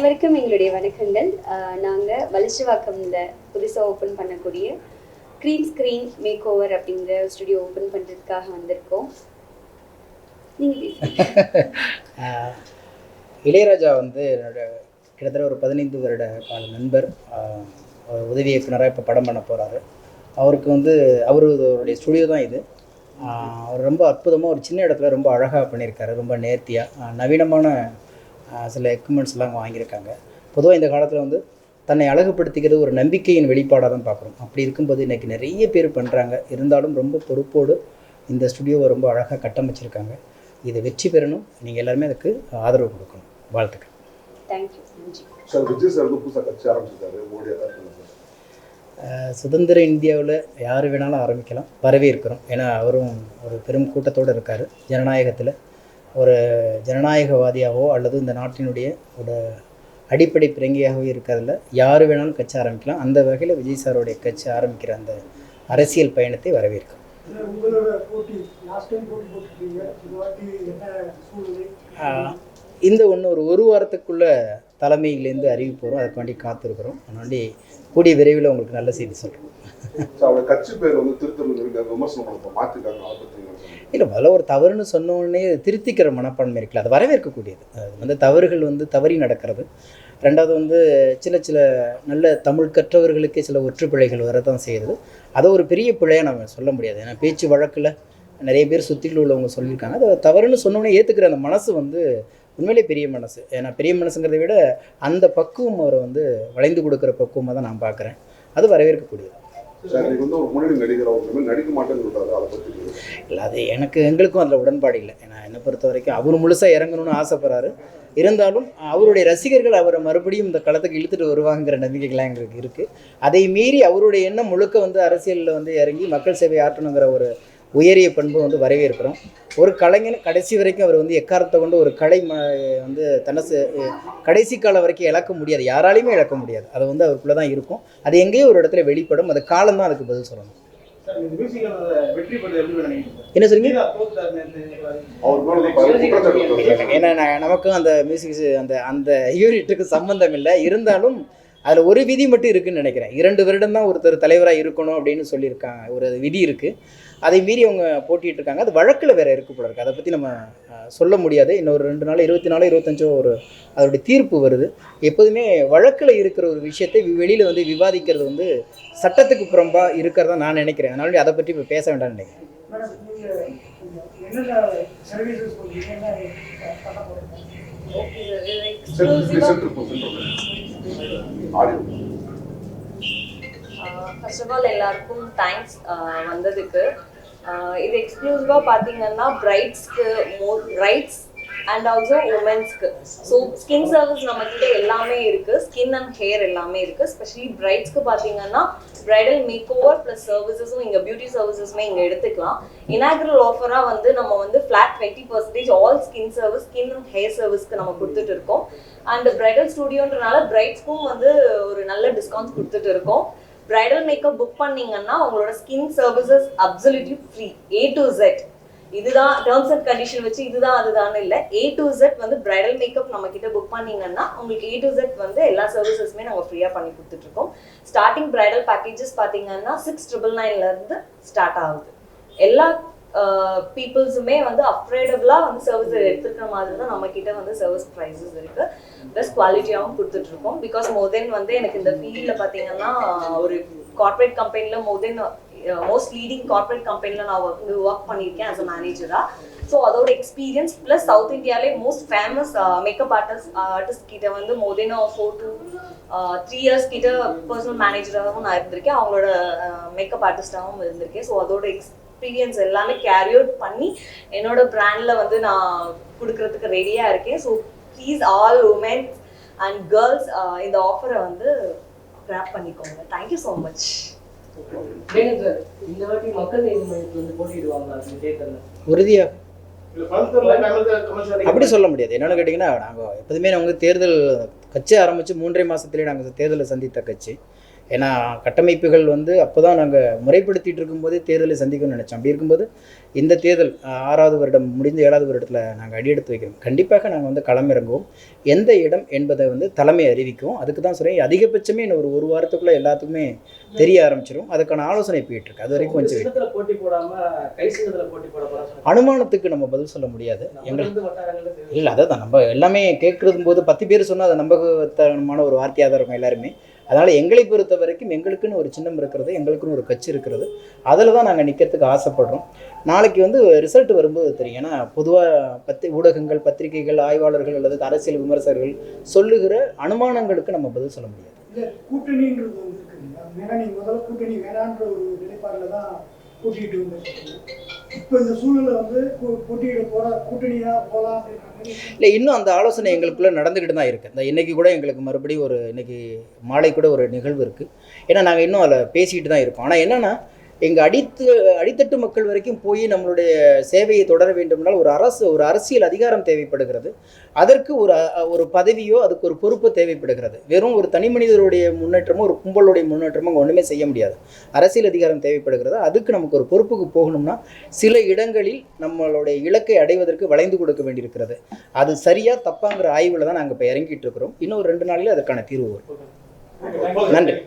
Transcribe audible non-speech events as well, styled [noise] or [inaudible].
அனைவருக்கும் எங்களுடைய வணக்கங்கள். நாங்கள் வலிச்சுவாக்கம்ல புதுசாக ஓப்பன் பண்ணக்கூடிய க்ரீம் ஸ்க்ரீன் மேக் ஓவர் அப்படிங்கிற ஸ்டுடியோ ஓப்பன் பண்ணுறதுக்காக வந்திருக்கோம். [laughs] இளையராஜா வந்து என்னோட கிட்டத்தட்ட ஒரு பதினைந்து வருட கால நண்பர். உதவி இயக்குனராக இப்போ படம் பண்ண போகிறாரு அவருக்கு வந்து அவருடைய ஸ்டுடியோ தான் இது. அவர் ரொம்ப அற்புதமாக ஒரு சின்ன இடத்துல ரொம்ப அழகாக பண்ணியிருக்காரு. ரொம்ப நேர்த்தியாக நவீனமான சில எக்யூப்மெண்ட்ஸ்லாம் வாங்கியிருக்காங்க. பொதுவாக இந்த காலத்தில் வந்து தன்னை அழகுபடுத்திக்கிறது ஒரு நம்பிக்கையின் வெளிப்பாடாக தான் பார்க்குறோம். அப்படி இருக்கும்போது இன்றைக்கி நிறைய பேர் பண்ணுறாங்க இருந்தாலும் ரொம்ப பொறுப்போடு இந்த ஸ்டுடியோவை ரொம்ப அழகாக கட்டமைச்சிருக்காங்க. இது வெற்றி பெறணும். நீங்கள் எல்லாருமே அதுக்கு ஆதரவு கொடுக்கணும். வாழ்த்துக்கள். தேங்க்யூ சார் விஜய் புதுசாக கட்சி ஆரம்பிச்சிருக்காரு. சுதந்திர இந்தியாவில் யார் வேணாலும் ஆரம்பிக்கலாம். வரவேற்கிறோம். ஏன்னா அவரும் ஒரு பெரும் கூட்டத்தோடு இருக்கார். ஜனநாயகத்தில். ஒரு ஜனநாயகவாதியாகவோ அல்லது இந்த நாட்டினுடைய ஒரு அடிப்படை பிறங்கியாகவோ இருக்கிறதுல யார் வேணாலும் கட்சி ஆரம்பிக்கலாம். அந்த வகையில் விஜய் சாருடைய கட்சி ஆரம்பிக்கிற அந்த அரசியல் பயணத்தை ஆஹ் இந்த ஒன்று ஒரு ஒரு வாரத்துக்குள்ளே தலைமையிலேருந்து அறிவிப்பு வரும். அதுக்காண்டி காத்திருக்கிறோம். அதனாண்டி கூடிய விரைவில் உங்களுக்கு நல்ல செய்தி சொல்கிறோம்? இல்லை முதல்ல ஒரு தவறுன்னு சொன்ன உடனே திருத்திக்கிற மனப்பான்மை இருக்குல்ல அது வரவேற்கக்கூடியது. அது வந்து தவறுகள் வந்து தவறி நடக்கிறது. ரெண்டாவது வந்து சில சில நல்ல தமிழ் கற்றவர்களுக்கே சில ஒற்றுப்பிழைகள் வரதான் செய்யுது. அதை ஒரு பெரிய பிழையாக நம்ம சொல்ல முடியாது. ஏன்னா பேச்சு வழக்கில் நிறைய பேர் சுற்றிலும் உள்ளவங்க சொல்லியிருக்காங்க. அதை தவறுன்னு சொன்ன உடனே ஏற்றுக்கிற அந்த மனசு வந்து உண்மையிலே பெரிய மனசு. ஏன்னா பெரிய மனசுங்கிறத விட அந்த பக்குவம் அவரை வந்து வளைந்து கொடுக்குற பக்குவமாக தான் நான் பார்க்குறேன். அது வரவேற்கக்கூடியது. இல்லை அது எனக்கு எங்களுக்கும் அதில் உடன்பாடு இல்லை. ஏன்னா என்னை பொறுத்த வரைக்கும் அவர் முழுசாக இறங்கணும்னு ஆசைப்படுறாரு. இருந்தாலும் அவருடைய ரசிகர்கள் அவரை மறுபடியும் இந்த களத்துக்கு இழுத்துட்டு வருவாங்கிற நம்பிக்கைகள்லாம் எங்களுக்கு இருக்குது அதை மீறி அவருடைய எண்ணம் முழுக்க வந்து அரசியலில் வந்து இறங்கி மக்கள் சேவை ஆற்றணுங்கிற ஒரு உயரிய பண்பு வந்து வரவேற்கிறோம். ஒரு கலைஞன் கடைசி வரைக்கும் அவர் வந்து எக்காரத்தை கொண்டு ஒரு கலை ம வந்து தனசு கடைசி காலம் வரைக்கும் இழக்க முடியாது. யாராலையுமே இழக்க முடியாது. அது வந்து அவருக்குள்ளே தான் இருக்கும். அது எங்கேயோ ஒரு இடத்துல வெளிப்படும். அது காலம் தான் அதுக்கு பதில் சொல்லணும். சார் இந்த மியூசிக்கல் வெற்றி பெற்றது எப்படி நினைக்கிறீங்க? என்ன சொல்றீங்க. ஏன்னா நான் நமக்கும் அந்த மியூசிக் அந்த அந்த யூனிட்டுக்கு சம்பந்தம் இல்லை. இருந்தாலும் அதில் ஒரு விதி மட்டும் இருக்குன்னு நினைக்கிறேன். இரண்டு வருடம் தான் ஒருத்தர் தலைவராக இருக்கணும் அப்படின்னு சொல்லியிருக்காங்க ஒரு விதி இருக்குது அதை மீறி அவங்க போட்டிட்டு இருக்காங்க அது வழக்கில் வேற இருக்கு போல இருக்கு. அதை பற்றி நம்ம சொல்ல முடியாது. இன்னொரு ரெண்டு நாள் இருபத்தி நாலோ இருபத்தஞ்சோ ஒரு அதோடைய தீர்ப்பு வருது. எப்போதுமே வழக்கில் இருக்கிற ஒரு விஷயத்தை வெளியில் வந்து விவாதிக்கிறது வந்து சட்டத்துக்கு புறம்பாக இருக்கிறதா நான் நினைக்கிறேன். அதனால அதை பற்றி இப்போ பேச வேண்டாம்னு நினைக்கிறேன். மேடம் ஃபர்ஸ்ட் ஆஃப் ஆல் எல்லாருக்கும் தேங்க்ஸ் வந்ததுக்கு. இது எக்ஸ்க்ளூசிவாக பார்த்தீங்கன்னா பிரைட்ஸ்க்கு மோ பிரைட்ஸ் அண்ட் ஆல்சோ உமன்ஸ்க்கு ஸோ ஸ்கின் சர்வீஸ் நம்மக்கிட்ட எல்லாமே இருக்கு. ஸ்கின் அண்ட் ஹேர் எல்லாமே இருக்கு. ஸ்பெஷலி பிரைட்ஸ்க்கு பார்த்தீங்கன்னா பிரைடல் மேக் ஓவர் ப்ளஸ் சர்வீசஸும் இங்கே பியூட்டி சர்வீசஸுமே இங்கே எடுத்துக்கலாம். இனாக்ரல் ஆஃபராக வந்து நம்ம வந்து flat twenty percentage all skin service skin and hair சர்வீஸ்க்கு நம்ம கொடுத்துட்டு இருக்கோம். அண்ட் பிரைடல் ஸ்டுடியோன்றனால பிரைட்ஸ்க்கும் வந்து ஒரு நல்ல டிஸ்கவுண்ட்ஸ் கொடுத்துட்டு இருக்கோம். பிரைடல் மேக்கப் புக் பண்ணீங்கன்னா உங்களோட skin services absolutely free A to Z இதுதான் டேர்ம்ஸ் அண்ட் கண்டிஷன் வச்சு இதுதான் அதுதான் இல்லை. ஏ டு ஜெட் வந்து பிரைடல் மேக்கப் நம்ம கிட்ட புக் பண்ணீங்கன்னா உங்களுக்கு ஏ டு ஜெட் வந்து எல்லா சர்வீசஸுமே நாங்கள் ஃப்ரீயாக பண்ணி கொடுத்துட்டு இருக்கோம் ஸ்டார்டிங் பிரைடல் பேக்கேஜஸ் பார்த்தீங்கன்னா சிக்ஸ் ட்ரிபிள் நைன்லேருந்து ஸ்டார்ட் ஆகுது. எல்லா பீப்புள்ஸுமே வந்து அஃப்ரேடபுளாக வந்து சர்வீஸ் எடுத்துக்கிற மாதிரி தான் நம்ம கிட்ட வந்து சர்வீஸ் ப்ரைஸஸ் இருக்கு. பெஸ்ட் குவாலிட்டியாகவும் கொடுத்துட்ருக்கோம். பிகாஸ் மோதென் வந்து எனக்கு இந்த ஃபீல்டில் பார்த்தீங்கன்னா ஒரு கார்பரேட் கம்பெனியில் மோதென் மோஸ்ட் லீடிங் கார்பரேட் கம்பெனியில் நான் ஒர்க் ஒர்க் பண்ணியிருக்கேன் ஆஸ் அ மேனேஜராக ஸோ அதோட எக்ஸ்பீரியன்ஸ் ப்ளஸ் சவுத் இந்தியாவிலே most famous makeup artist artist கிட்ட வந்து more for two three years கிட்ட பர்சனல் மேனேஜராகவும் நான் இருந்திருக்கேன். அவங்களோட மேக்கப் ஆர்டிஸ்டாகவும் இருந்திருக்கேன். ஸோ அதோட எக்ஸ்பீரியன்ஸ் எல்லாமே கேரி அவுட் பண்ணி என்னோட பிராண்டில் வந்து நான் கொடுக்கறதுக்கு ரெடியாக இருக்கேன். So please all women's and girls இந்த ஆஃபரை வந்து கிராப் பண்ணிக்கோங்க. தேங்க்யூ ஸோ மச் இந்த வாட்டி மக்கள் நீதி மையத்தில் வந்து கமல் அப்படி சொல்ல முடியாது. என்னென்னு கேட்டிங்கன்னா நாங்கள் எப்போதுமே நாங்கள் தேர்தல் கட்சி ஆரம்பித்து மூன்றரை மாதத்துலேயே நாங்கள் தேர்தலை சந்தித்த கட்சி. ஏன்னா கட்டமைப்புகள் வந்து அப்போ தான் நாங்கள் முறைப்படுத்திட்டு இருக்கும்போதே தேர்தலை சந்திக்கணும்னு நினச்சோம். அப்படி இருக்கும்போது இந்த தேர்தல் ஆறாவது வருடம் முடிந்த ஏழாவது வருடத்தில் நாங்கள் அடியெடுத்து வைக்கிறோம். கண்டிப்பாக நாங்கள் வந்து களமிறங்குவோம். எந்த இடம் என்பதை வந்து தலைமை அறிவிக்கும். அதுக்கு தான் சொல்கிறேன் அதிகபட்சமே இன்னும் ஒரு ஒரு வாரத்துக்குள்ளே எல்லாத்துக்குமே தெரிய ஆரம்பிச்சிடும் அதுக்கான ஆலோசனை போயிட்டுருக்கு அது வரைக்கும் கொஞ்சம் போட்டி போடாம கை சின்னத்துல போட்டி போட போறா அனுமானத்துக்கு நம்ம பதில் சொல்ல முடியாது. எங்களுக்கு. இல்லை அதை தான் நம்ம எல்லாமே கேட்குறது போது பத்து பேர் சொன்னால் அது நம்பகத்தனமான ஒரு வார்த்தையாக தான் இருக்கும் எல்லாருமே. அதனால் எங்களை பொறுத்த வரைக்கும் எங்களுக்குன்னு ஒரு சின்னம் இருக்கிறது எங்களுக்குன்னு ஒரு கட்சி இருக்கிறது. அதில் தான் நாங்கள் நிற்கிறதுக்கு ஆசைப்படுறோம். நாளைக்கு வந்து ரிசல்ட் வரும்போது தெரியும். ஏன்னா பொதுவாக பத்தி ஊடகங்கள் பத்திரிகைகள் ஆய்வாளர்கள் அல்லது அரசியல் விமர்சகர்கள் சொல்லுகிற அனுமானங்களுக்கு நம்ம பதில் சொல்ல முடியாது. கூட்டணின்றது வந்து முதல்ல கூட்டணி வேணான்ற ஒரு நிலைப்பாடில் தான் கூட்டிகிட்டு இப்போ இந்த வந்து போட்டியிட இல்லை இன்னும் அந்த ஆலோசனை எங்களுக்குள்ளே நடந்துக்கிட்டு தான் இருக்குது இந்த இன்னைக்கு கூட எங்களுக்கு மறுபடியும் ஒரு இன்னைக்கு மாலை கூட ஒரு நிகழ்வு இருக்குது ஏன்னா நாங்கள் இன்னும் அதில் பேசிக்கிட்டு தான் இருக்கோம். ஆனால் என்னென்னா எங்கள் அடித்து அடித்தட்டு மக்கள் வரைக்கும் போய் நம்மளுடைய சேவையை தொடர வேண்டும்னால் ஒரு அரசு ஒரு அரசியல் அதிகாரம் தேவைப்படுகிறது. அதற்கு ஒரு ஒரு பதவியோ அதுக்கு ஒரு பொறுப்பு தேவைப்படுகிறது. வெறும் ஒரு தனி மனிதருடைய முன்னேற்றமோ ஒரு கும்பலுடைய முன்னேற்றமோ அங்கே ஒன்றுமே செய்ய முடியாது. அரசியல் அதிகாரம் தேவைப்படுகிறது. அதுக்கு நமக்கு ஒரு பொறுப்புக்கு போகணும்னா சில இடங்களில் நம்மளுடைய இலக்கை அடைவதற்கு வளைந்து கொடுக்க வேண்டியிருக்கிறது. அது சரியா தப்பாங்கிற ஆய்வில் தான் நாங்கள் இப்போ இறங்கிட்டு இருக்கிறோம். இன்னும் ஒரு ரெண்டு நாளில் அதற்கான தீர்வு வரும். நன்றி.